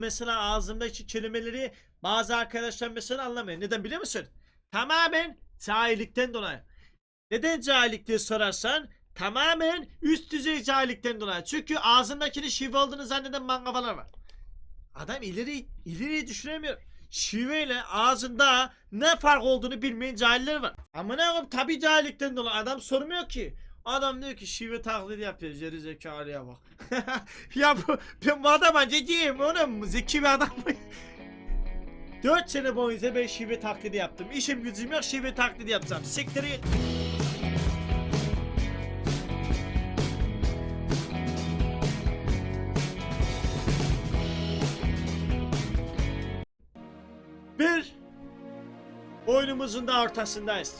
mesela ağzımdaki kelimeleri bazı arkadaşlar mesela anlamıyor. Neden biliyor musun? Tamamen cahillikten dolayı. Neden cahillik diye sorarsan tamamen üst düzey cahillikten dolayı. Çünkü ağzındakini şive olduğunu zanneden mangafalar var. Adam ileri ileri düşünemiyor. Şiveyle ağzında ne fark olduğunu bilmeyen cahiller var. Ama ne yapayım tabi cahillikten dolayı adam sormuyor ki. Adam diyor ki şive taklidi yapıyor geri zekalıya bak. ya bu ben bu adama ne diyeyim oğlum zeki bir adam mı? 4 sene boyunca ben şive taklidi yaptım. İşim gücüm yok şive taklidi yapsam. Siktir git. Bir oyunumuzun da ortasındayız.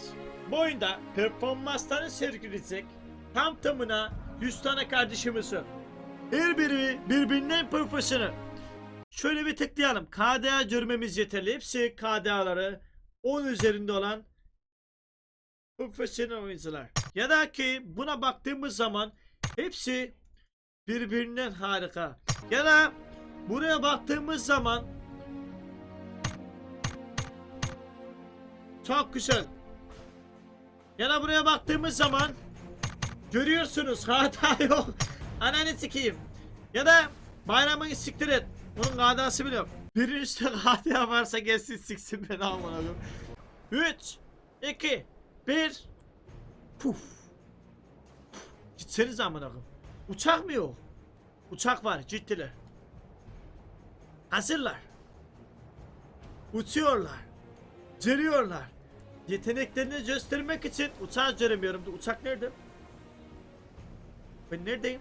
Bu oyunda performansları sergileyecek tam tamına 100 tane kardeşimiz var. Her biri birbirinden profesyonel. Şöyle bir tıklayalım. KDA görmemiz yeterli. Hepsi KDA'ları 10 üzerinde olan profesyonel oyuncular. Ya da ki buna baktığımız zaman hepsi birbirinden harika. Ya da buraya baktığımız zaman çok güzel. Ya da buraya baktığımız zaman görüyorsunuz hata yok. Ananı sikeyim. Ya da bayramı siktir et. Bunun kadası bile yok. Birinin üstüne hata varsa gelsin siksin beni amına koyayım. 3 2 1 Puf. Gitseniz amına. Uçak mı yok? Uçak var ciddiler. Hazırlar. Uçuyorlar. Geliyorlar. Yeteneklerini göstermek için uçağı göremiyorum. Uçak nerede? Ben neredeyim?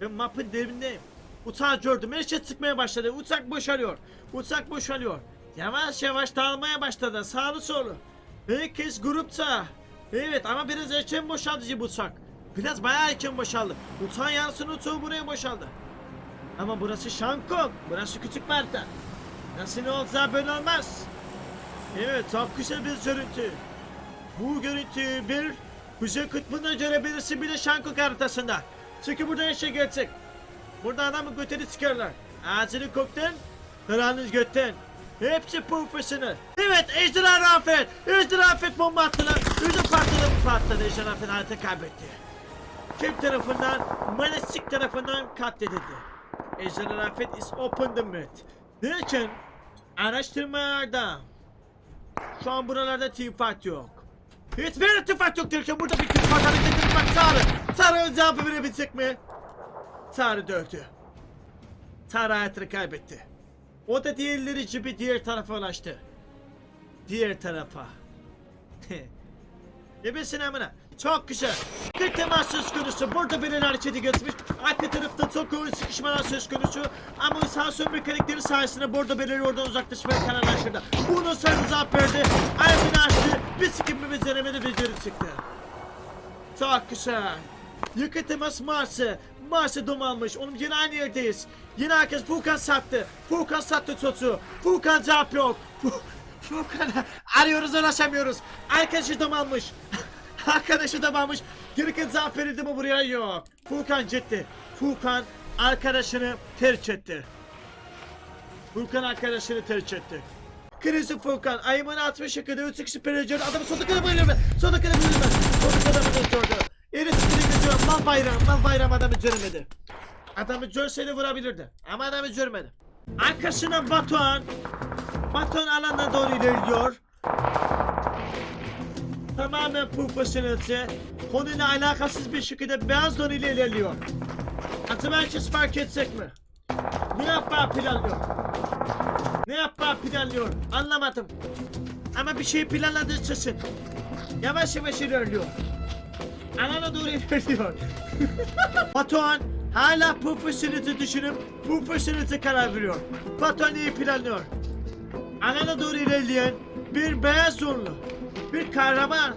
Ben mapın derinindeyim. Uçağı gördüm. Her şey sıkmaya başladı. Uçak boşalıyor. Uçak boşalıyor. Yavaş yavaş dağılmaya başladı. Sağlı solu. Herkes grupta. Evet ama biraz erken boşaldı bu uçak. Biraz bayağı erken boşaldı. Uçağın yarısının uçağı buraya boşaldı. Ama burası Şankong. Burası küçük Marta. Nasıl ne olacağı böyle olmaz. Evet çok güzel bir görüntü. Bu görüntüyü bir Kuzey Kutbu'nda görebilirsin bir de Şankuk haritasında. Çünkü burada her şey gerçek. Burada adamın götünü çıkarlar. Ağzını koktan, kralınız götten. Hepsi profesyonel. Evet Ejderha Rafet. Ejderha Rafet bomba attılar. Ödüm patladı bu patladı. Ejderha Rafet hayatı kaybetti. Kim tarafından? Manesik tarafından katledildi. Ejderha Rafet is open the mid. Derken araştırmalarda şu an buralarda team fight yok. Hiçbir fight yok derken burada bir fight hareket edildi. Bak Tarı. Tarı cevabı verebilecek mi? Tarı dövdü. Tarı hayatını kaybetti. O da diğerleri gibi diğer tarafa ulaştı. Diğer tarafa. Ebesin amına. Çok güzel. Bir temas söz konusu. Burada bir hareketi geçmiş. Arka tarafta çok yoğun sıkışmalar söz konusu. Ama sağ mekanikleri sayesinde burada birileri oradan uzaklaşmaya kararlaştırdı. Bunu sarı cevap verdi. Ayağını açtı. Bir sıkıntı beceremedi ve geri çıktı. Çok güzel. Yakın temas Mars'ı. Mars'ı dom almış. Onun yine aynı yerdeyiz. Yine herkes Furkan sattı. Furkan sattı çocuğu. Furkan cevap yok. Fu- Furkan arıyoruz ulaşamıyoruz. Arkadaşı dom almış. Arkadaşı dom almış. Gereken cevap verildi mi buraya yok. Furkan gitti. Furkan arkadaşını terk etti. Furkan arkadaşını terk etti. Krizi Furkan ayımını 60 kadar 3 kişi pereceğin adamı sonuna kadar bayılır Sonuna kadar bayılır Sonuna kadar bayılır Eris biri gidiyor mal bayram mal bayram adamı görmedi. Adamı görseydi vurabilirdi ama adamı görmedi. Arkasına Batuhan Batuhan alana doğru ilerliyor. Tamamen profesyonelce konuyla alakasız bir şekilde beyaz don ile ilerliyor. Acaba herkes fark etsek mi? Ne yapar planlıyor? Ne yapar planlıyor? Anlamadım. Ama bir şey planladığı kesin. Yavaş yavaş ilerliyor. Alana doğru ilerliyor. Batuhan hala profesyonelite düşünüp profesyonelite karar veriyor. Batuhan iyi planlıyor. Alana doğru ilerleyen bir beyaz zorlu. Bir kahraman.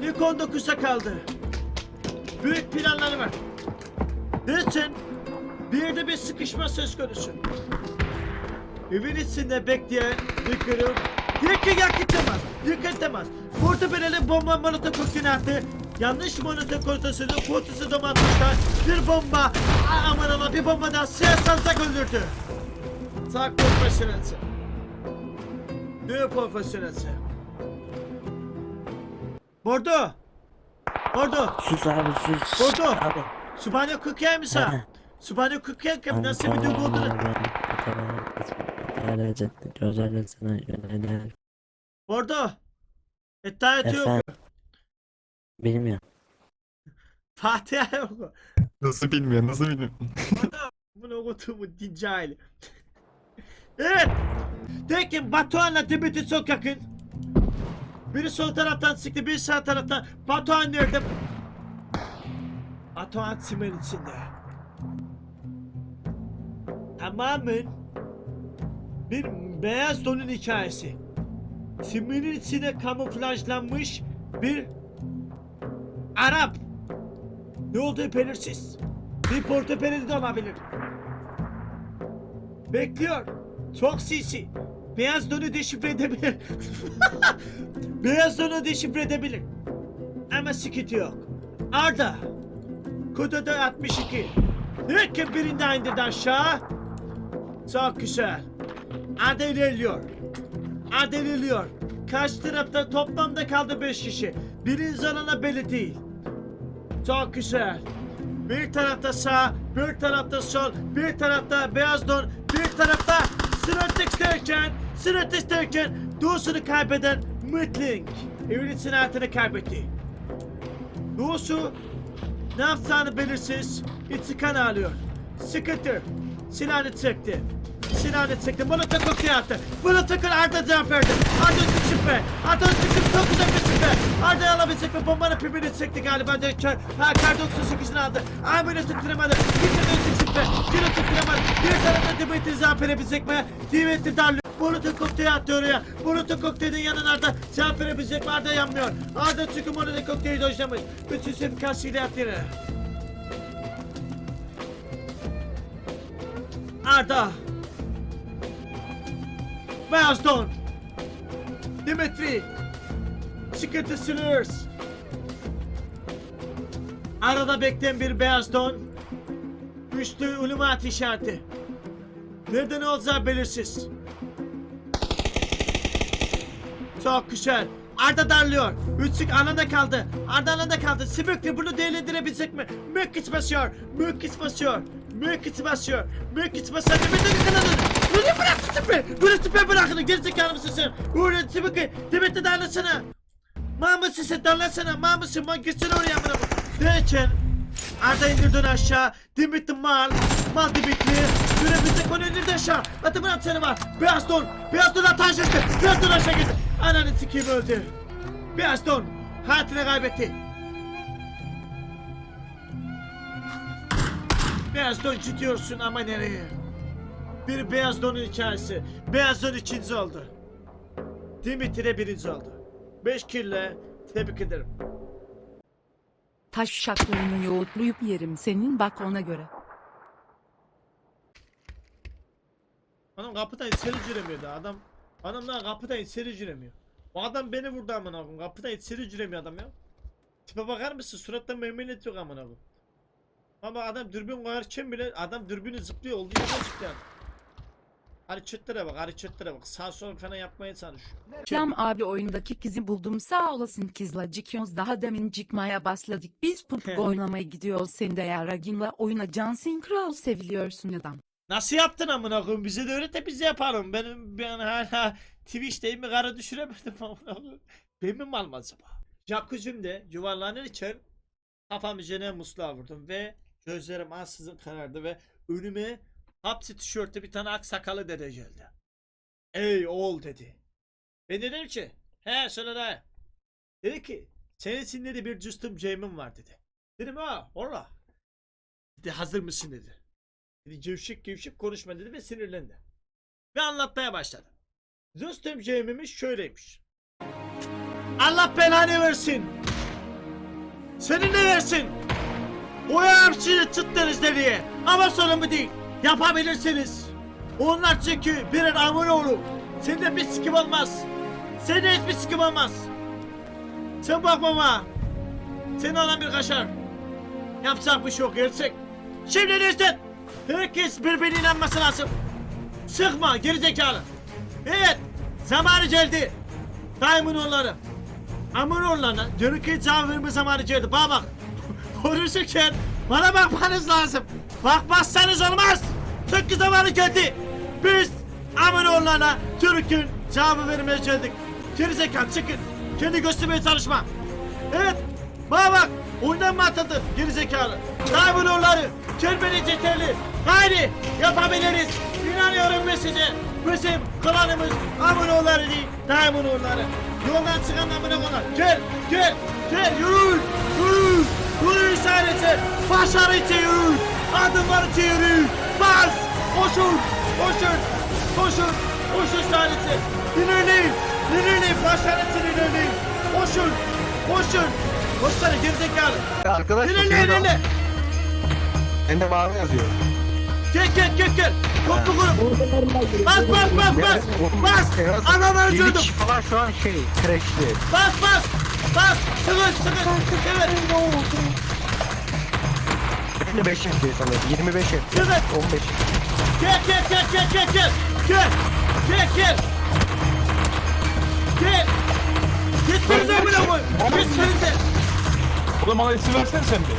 Nikon 9'da kaldı. Büyük planları var. Niçin? Bir yerde bir sıkışma söz konusu. Evin içinde bekleyen bir grup Yakın temas Burada belirli bomba molotof kokteyli Yanlış monitör kontrolsüzün kutusu domatmışlar. Bir bomba. Aman aman bir bomba daha siyah sansak öldürdü. Tak profesyonelsi. Ne profesyonelsi? Bordo. Bordo. Sus abi sus. Bordo. Abi. Subhane kukya mısın? He. Subhane kukya kim? Abi Nasıl bir tamam duygu olduğunu. abi, ben bu kadar Ayrıca gözlerle sana yönelen. Bordo. Iddia ediyor. Efendim. Bilmiyorum. Fatiha yok. Nasıl bilmiyor, nasıl bilmiyor? Bunu okutumu din cahili. evet. Tekin Batuhan'la Dimitri çok yakın. Biri sol taraftan çıktı, biri sağ taraftan. Batuhan nerede? Batuhan simen içinde. Tamamen bir beyaz donun hikayesi. Simenin içine kamuflajlanmış bir Arap. Ne olduğu belirsiz. Bir portopelli de olabilir. Bekliyor. Çok sinsi. Beyaz donu deşifre edebilir. Beyaz donu deşifre edebilir. Ama sıkıntı yok. Arda. Kutuda 62. Direkt birinde indirdi aşağı. Çok güzel. Arda ilerliyor. Arda ilerliyor. Karşı tarafta toplamda kaldı 5 kişi. Birinci alana belli değil. Çok güzel. Bir tarafta sağ, bir tarafta sol, bir tarafta beyaz don, bir tarafta Sıratık derken, Sıratık derken Doğusunu kaybeden Mütling. Evlisin hayatını kaybetti. Doğusu ne yapacağını belirsiz intikam alıyor. Sıkıntı. Silahını çekti. Silahını çekti. Molotov kokuyor attı. Molotov'un Arda cevap verdi. Arda üstü şüphe. Arda şüphe. Çok güzel bir şüphe. Arda'yı alabilecek mi? Bombanın pipini çekti galiba. Dönker. Ha kar 98'ini aldı. Amine tutturamadı. Bir tane üstü şüphe. Yine tutturamadı. Bir tarafta Dimitri cevap verebilecek mi? Dimitri darlıyor. Molotov kokteyli attı oraya. Molotov kokteylin yanına Arda cevap verebilecek mi? Arda yanmıyor. Arda çünkü Molotov kokteyli dojlamış. Bütün suikastçıyla attı yere. Arda. Beyaz Don. Dimitri. Sıkıntı Slurs. Arada bekleyen bir beyaz don. Üçlü ulumat işareti. Nerede ne olacağı belirsiz. Çok güzel. Arda darlıyor. Üçlük alanda kaldı. Arda alanda kaldı. Sibükli bunu değerlendirebilecek mi? Mükkiç basıyor. Mükkiç basıyor. Mükkiç basıyor. Mükkiç basıyor. Demet de kanadı. Bu ne bıraktı tipi? Bunu tipi bırakın. Gerizekalı mısın sen? Bunu Sibükli. Demet'te darlasana. Mahmut sesi darlasana. Mahmut sen man gitsin oraya amına. Derken Arda indirdin aşağı. Dimitri mal. Mal Dimitri. Görebilecek bunu indirdi aşağı. Atımın atsanı var. Beyaz don. Beyaz don ataş etti. Beyaz don aşağı gitti. Ananı sikeyim öldü. Beyaz don. Hayatını kaybetti. Beyaz don gidiyorsun ama nereye? Bir beyaz donun hikayesi. Beyaz don ikinci oldu. Dimitri birinci oldu. Beş kille tebrik ederim. Taş şaklarını yoğurtlayıp yerim senin bak ona göre. Adam kapıdan içeri giremiyordu adam. Adam daha kapıdan içeri giremiyor. O adam beni vurdu amına koyayım. Kapıdan içeri giremiyor adam ya. Tipe bakar mısın? Suratta memnuniyet yok amına koyayım. Ama adam dürbün koyarken bile adam dürbünü zıplıyor olduğu yerden zıplıyor. Hareketlere bak hareketlere bak. Sağ sol falan yapmaya çalışıyor. Cam abi oyundaki kızı buldum sağ olasın kızla çıkıyoruz daha demin çıkmaya başladık. Biz pupuk oynamaya gidiyoruz sen de ya Ragin'la oyna Cansın Kral seviliyorsun adam. Nasıl yaptın amına koyayım? Bize de öğret de biz yapalım. Benim ben hala Twitch'teyim mi kara düşüremedim amına koyayım. Ben mi mal acaba? Jacuzzi'mde yuvarlanırken kafam üzerine musluğa vurdum ve gözlerim ansızın karardı ve önüme hapsi tişörtte bir tane aksakalı dede geldi. Ey oğul dedi. Ben dedim ki he söyle de. Dedi ki senin için bir cüstüm James'im var dedi. Dedim ha orla. Dedi hazır mısın dedi. Dedi gevşek gevşek konuşma dedi ve sinirlendi. Ve anlatmaya başladı. Rüstem Cem'imiz şöyleymiş. Allah belanı versin. Seni ne versin? O hepsini çıttınız deliye. Ama sorun değil. Yapabilirsiniz. Onlar çünkü birer amın oğlu. Sende bir sikim olmaz. Sende hiçbir sikim olmaz. Sen bakma. Seni alan bir kaşar. Yapacak bir şey yok gerçek. Şimdi işte herkes birbirine inanması lazım. Sıkma gerizekalı. Evet zamanı geldi. Daimin onları. Oğullarına gerekli cevap verme zamanı geldi. Bana bak. Konuşurken bana bakmanız lazım. Bakmazsanız olmaz. Çünkü zamanı geldi. Biz aman oğullarına Türk'ün cevabı vermeye geldik. Gerizekalı çıkın. Kendi göstermeye çalışma. Evet. Bana bak. Oyundan mı atıldın gerizekalı? Daimin oğulları. Kelmeniz yeterli. Haydi yapabiliriz. İnanıyorum ben size. Bizim klanımız Amunoğulları değil. Daimunoğulları. Yoldan çıkan Amunoğullar. Gel, gel, gel yürü, yürü. Yürü işareti. Başarı için yürü. Adımlar için yürü. Bas. Koşun, koşun, koşun. Koşun işareti. İlerleyin, ilerleyin. Başarı için ilerleyin. Koşun, koşun. Koşsana gerizekalı. Arkadaş İlerle, ilerle. Bende mavi yazıyor. Gel gel gel gel. Toplu grup. Bas bas bas bas. Bas. Adamları Bir gördüm. kişi falan şu an şey crashli. Bas bas. Bas. Sıkın sıkın. Evet. 55 yapıyor sanırım. 25 yapıyor. Evet. 15. Gel gel gel gel gel gel. Gel. Gel gel. Gel. Oğlum bana isim versene sen de.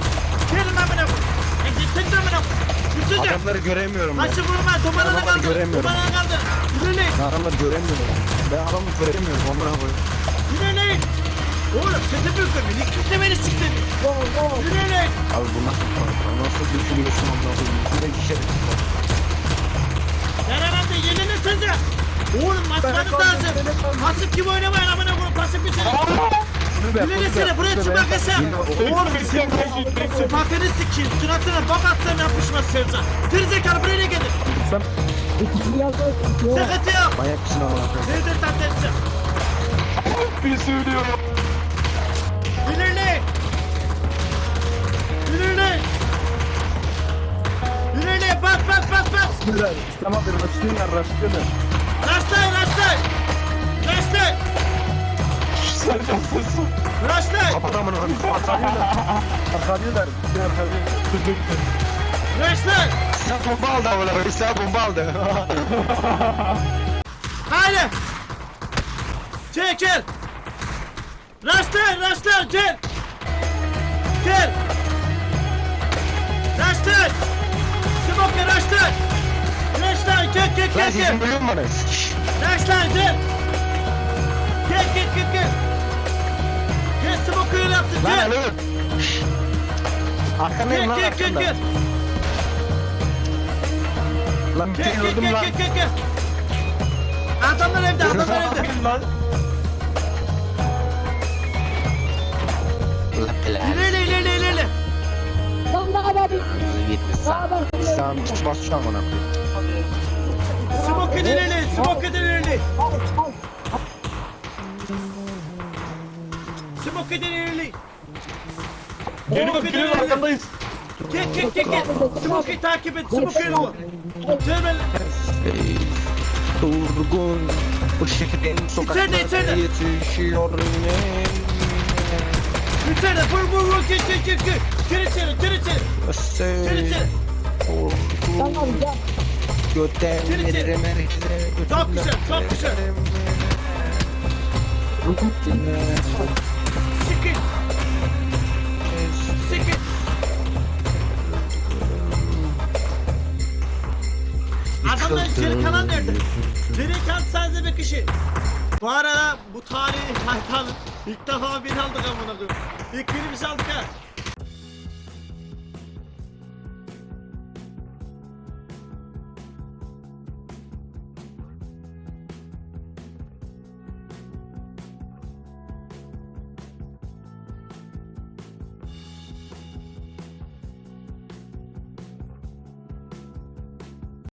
Gelin amına koy. E gitsenize amına koy. Gitsenize. Adamları göremiyorum ben. Kaçı vurma. Dumanına Adamları kaldır. göremiyorum. Dumanına kaldır. Yürüleyin. Ben adamları göremiyorum. Ben adamı göremiyorum. Onlara koy. Yürüleyin. Oğlum sesi büyüktür. Niye kimse beni siktir? Yürüleyin. Abi bu nasıl Nasıl düşünüyorsun ondan sonra? Yine kişi Herhalde yenilirsiniz. Oğlum maçmanız lazım. Pasif gibi oynamayın amına koyayım pasif bir şey. Yenilirsiniz buraya çıkmak yasak. Oğlum sen sıfatını sikeyim. Suratına bak atsan yapışmaz Sercan. Gerizekalı buraya ne gelir? Sıkıntı yok. Manyak mısın ama? Nedir tatlısı? Bir söylüyorum. İlerleyin. İlerleyin. İlerleyin bas bas bas bas. Tamam bir rastlayın ya rastlayın. Sercan sesi. Rastlayın. Adamın onu Arkadıyorlar. Bir arkadıyor. Rastlayın. Sen bomba aldı ama lan. Sen bomba aldı. Haydi. Çekil. Rastlayın rastlayın gel. Gel. Rastlayın. Smoke rastlayın. Rastlayın gel gel Lan gel gel. sesin duyuyor musun bana? Şşş. Rastlayın gel. Gel gel gel gel. Gel smoke'u yaptın Lan gel. alo. Şşş. Arkandayım Gel lan gel gel gel. Lan bir Gel şey gel öldüm gel lan. gel gel gel. Adamlar evde adamlar evde. Lan. Allah belanı. İlerle ilerle ilerle. Sen hiç bas şu an bana. Smoke'u ilerle. Smoke'u ilerle. Smoke'u ilerle. Geliyor geliyor arkandayız. Gel gel gel gel. Smoke'u takip et. Vur. Gel ben. Durgun ışıkların sokaklarda içeride. yetişiyor. İçeride vur vur vur. Gel gel gel gel. Gir içeri gir içeri. Gir içeri. Durgun götlemleri merkeze Çok güzel, çok güzel. Sıkın. Adamların geri kalan nerede? Kalan sadece bir kişi. Bu arada bu tarihi haytanın ilk defa bir aldık amına koyayım. İlk biri biz aldık ha.